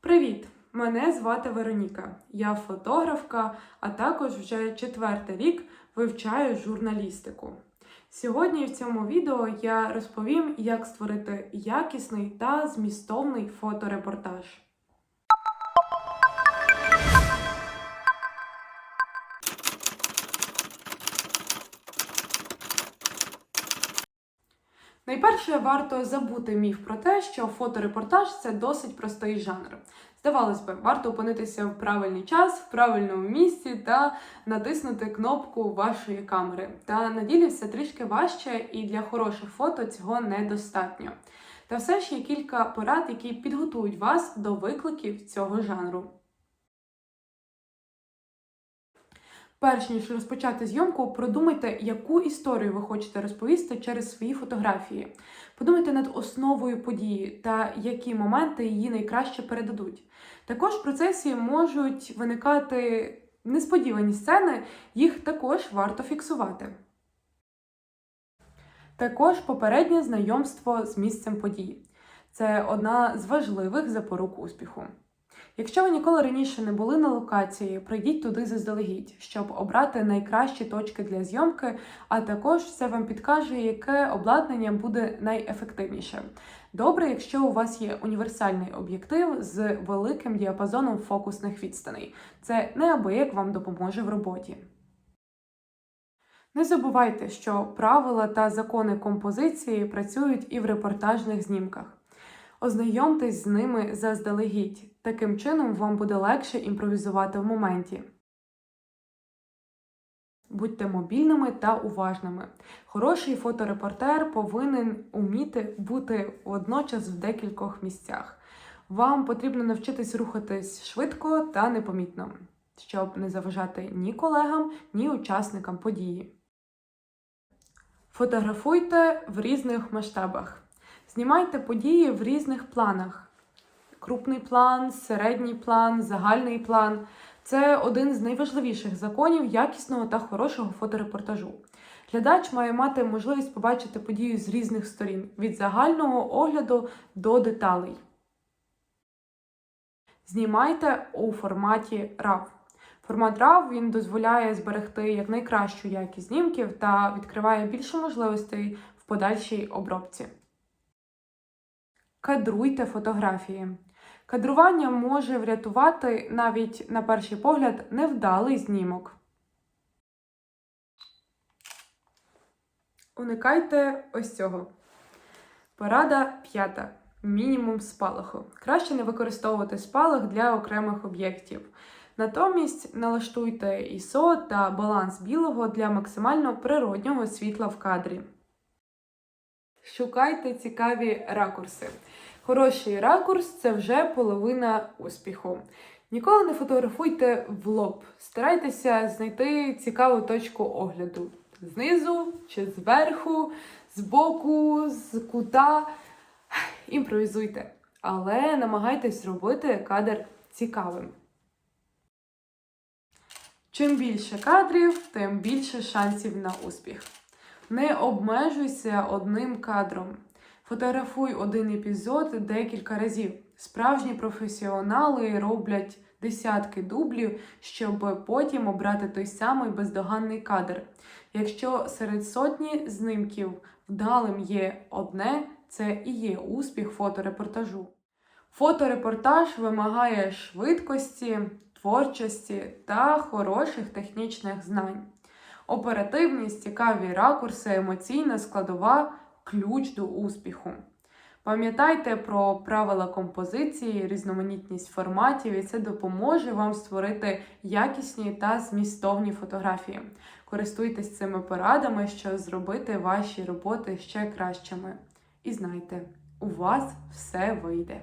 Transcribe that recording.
Привіт! Мене звати Вероніка. Я фотографка, а також вже четвертий рік вивчаю журналістику. Сьогодні в цьому відео я розповім, як створити якісний та змістовний фоторепортаж. Найперше варто забути міф про те, що фоторепортаж це досить простий жанр. Здавалось би, варто опинитися в правильний час, в правильному місці та натиснути кнопку вашої камери. Та на ділі все трішки важче, і для хороших фото цього недостатньо. Та все ж є кілька порад, які підготують вас до викликів цього жанру. Перш ніж розпочати зйомку, продумайте, яку історію ви хочете розповісти через свої фотографії. Подумайте над основою події та які моменти її найкраще передадуть. Також в процесі можуть виникати несподівані сцени, їх також варто фіксувати. Також попереднє знайомство з місцем події. Це одна з важливих запорук успіху. Якщо ви ніколи раніше не були на локації, прийдіть туди заздалегідь, щоб обрати найкращі точки для зйомки, а також це вам підкаже, яке обладнання буде найефективніше. Добре, якщо у вас є універсальний об'єктив з великим діапазоном фокусних відстаней. Це неабияк вам допоможе в роботі. Не забувайте, що правила та закони композиції працюють і в репортажних знімках. Ознайомтесь з ними заздалегідь. Таким чином вам буде легше імпровізувати в моменті. Будьте мобільними та уважними. Хороший фоторепортер повинен уміти бути водночас в декількох місцях. Вам потрібно навчитись рухатись швидко та непомітно, щоб не заважати ні колегам, ні учасникам події. Фотографуйте в різних масштабах. Знімайте події в різних планах: крупний план, середній план, загальний план. Це один з найважливіших законів якісного та хорошого фоторепортажу. Глядач має мати можливість побачити подію з різних сторін від загального огляду до деталей. Знімайте у форматі RAW. Формат RAW він дозволяє зберегти якнайкращу якість знімків та відкриває більше можливостей в подальшій обробці. Кадруйте фотографії. Кадрування може врятувати навіть на перший погляд невдалий знімок. Уникайте ось цього. Порада п'ята. Мінімум спалаху. Краще не використовувати спалах для окремих об'єктів. Натомість налаштуйте ISO та баланс білого для максимально природнього світла в кадрі. Шукайте цікаві ракурси. Хороший ракурс це вже половина успіху. Ніколи не фотографуйте в лоб. Старайтеся знайти цікаву точку огляду знизу чи зверху, збоку, з кута. Імпровізуйте, але намагайтесь зробити кадр цікавим. Чим більше кадрів, тим більше шансів на успіх. Не обмежуйся одним кадром. Фотографуй один епізод декілька разів. Справжні професіонали роблять десятки дублів, щоб потім обрати той самий бездоганний кадр. Якщо серед сотні знімків вдалим є одне, це і є успіх фоторепортажу. Фоторепортаж вимагає швидкості, творчості та хороших технічних знань. Оперативність, цікаві ракурси, емоційна складова ключ до успіху. Пам'ятайте про правила композиції, різноманітність форматів, і це допоможе вам створити якісні та змістовні фотографії. Користуйтесь цими порадами, щоб зробити ваші роботи ще кращими. І знайте, у вас все вийде.